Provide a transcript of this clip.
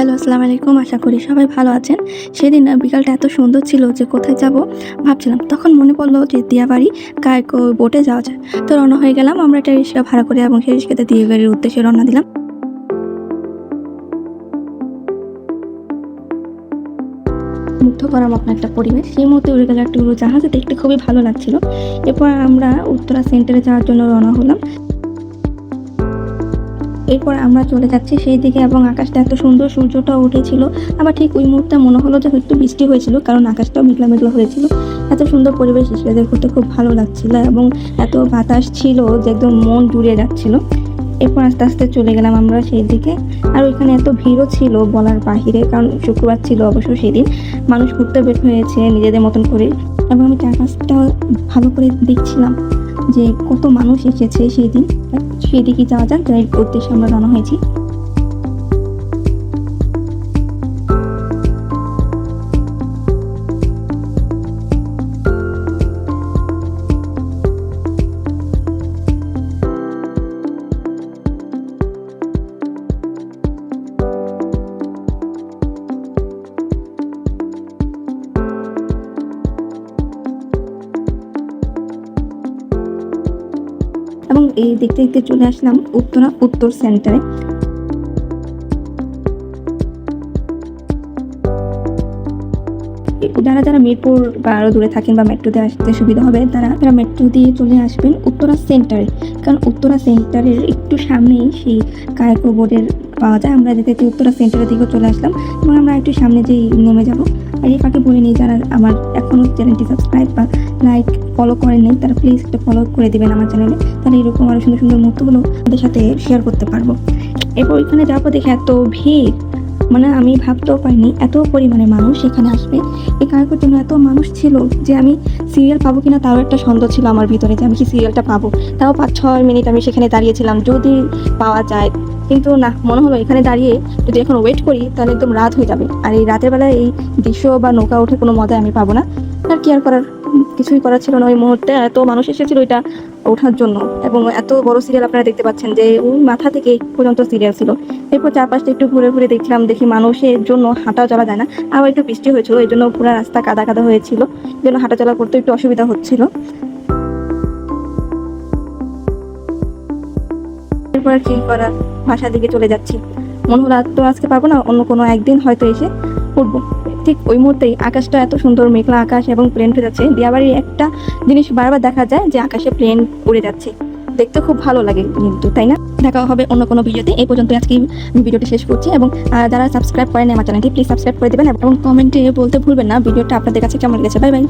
Hello, আসসালামু আলাইকুম। আশা করি সবাই ভালো আছেন। সেদিন বিকালটা এত সুন্দর ছিল যে কোথায় যাব ভাবছিলাম। তখন মনে পড়ল যে দিয়াবাড়ি কায়কো বোটে যাওয়া যায়। তো রওনা হয়ে গেলাম। আমরা একটা রিক্সা ভাড়া করে এবং সেই রিক্সাতে দিয়াবাড়ির উদ্দেশ্যে রওনা দিলাম। মুগ্ধ করার মতন একটা পরিবেশ। সেই মুহূর্তে উড়ে গেল একটা উড়ো জাহাজ দেখতে খুবই ভালো লাগছিল। এরপর আমরা উত্তরা সেন্টারে যাওয়ার জন্য রওনা হলাম। এরপর আমরা চলে যাচ্ছি সেই দিকে এবং আকাশটা এত সুন্দর সূর্যটাও উঠেছিল। আবার ঠিক ওই মুহূর্তে মনে হলো যে একটু বৃষ্টি হয়েছিল, কারণ আকাশটাও মেঘলা মেঘলা হয়েছিল। এত সুন্দর পরিবেশ রিক্সাতে ঘুরতে খুব ভালো লাগছিল এবং এত বাতাস ছিল যে একদম মন জুড়ে যাচ্ছিল। এরপর আস্তে আস্তে চলে গেলাম আমরা সেই দিকে। আর ওইখানে এত ভিড়ও ছিল বলার বাহিরে, কারণ শুক্রবার ছিল অবশ্য সেদিন। মানুষ ঘুরতে বের হয়েছে নিজেদের মতন করে এবং আমি চারপাশটা ভালো করে দেখছিলাম যে কত মানুষ এসেছে সেই দিন। সেই দিকে যাওয়া যাক যার উদ্দেশ্যে আমরা রওনা হয়েছি। এই দেখতে দেখতে চলে আসলাম উত্তরা উত্তর সেন্টারে যারা যারা মিরপুর বা আরও দূরে থাকেন বা মেট্রোতে আসতে সুবিধা হবে, তারা তারা মেট্রো দিয়ে চলে আসবেন উত্তরা সেন্টারে কারণ উত্তরা সেন্টারের একটু সামনেই সেই কায়কো বোর্ডের পাওয়া যায়। আমরা যেতে উত্তরা সেন্টারের দিকেও চলে আসলাম এবং আমরা একটু সামনে যেই নেমে যাব। আর এই ফাঁকে বলে নিই যারা আমার এখনও চ্যানেলটি সাবস্ক্রাইব বা লাইক ফলো করেন তারা প্লিজ একটা ফলো করে দিবেন আমার চ্যানেলে তাহলে এরকম আরও সুন্দর সুন্দর মুহূর্তগুলো আমাদের সাথে শেয়ার করতে পারব। এরপর ওইখানে যাওয়ার পর দেখে এত ভিড়। মানে আমি ভাবতেও পারিনি, এত পরিমাণে মানুষ এখানে আসবে। এই কারণের জন্য এত মানুষ ছিল যে আমি সিরিয়াল পাবো কিনা তারও একটা সন্দেহ ছিল আমার ভিতরে যে আমি কি সিরিয়ালটা পাবো। তাও পাঁচ ছয় মিনিট আমি সেখানে দাঁড়িয়েছিলাম। যদি পাওয়া যায় কিন্তু না, মনে হলো এখানে দাঁড়িয়ে যদি এখন ওয়েট করি, তাহলে একদম রাত হয়ে যাবে। আর এই রাতের বেলায় এই দৃশ্য বা নৌকা ওঠে কোনো মজা আমি পাবো না। আর কি আর করার? কিছুই করার ছিল না। ওই মুহূর্তে এত মানুষ এসেছিল ওইটা ওঠার জন্য। এবং এত বড় সিরিয়াল আপনারা দেখতে পাচ্ছেন যে ওই মাথা থেকে পর্যন্ত সিরিয়াল ছিল। এরপর চারপাশটা একটু ঘুরে ঘুরে দেখলাম দেখি মানুষের জন্য হাঁটাও চলা যায় না। আবার একটু বৃষ্টি হয়েছিল এই জন্য পুরো রাস্তা কাদা কাদা হয়েছিল। জন্য হাঁটা চলা করতে একটু অসুবিধা হচ্ছিল। এরপর আর কি করার বাসার দিকে চলে যাচ্ছি। মনে হলো তো আজকে পারব না, অন্য কোনো একদিন হয়তো এসে উঠবো ঠিক ওই মুহূর্তেই আকাশটা এত সুন্দর মেঘলা আকাশ এবং প্লেন উঠে যাচ্ছে। দিয়াবাড়ির একটা জিনিস বারবার দেখা যায় যে আকাশে প্লেন উড়ে যাচ্ছে। দেখতে খুব ভালো লাগে কিন্তু, তাই না? দেখা হবে অন্য কোনো ভিডিওতে। এই পর্যন্ত আজকে ভিডিওটি শেষ করছি এবং যারা সাবস্ক্রাইব করেন আমার চ্যানেলটি প্লিজ সাবস্ক্রাইব করে দেবেন এবং কমেন্টে বলতে ভুলবেন না। ভিডিওটা আপনাদের কাছে কেমন লেগেছে? Bye bye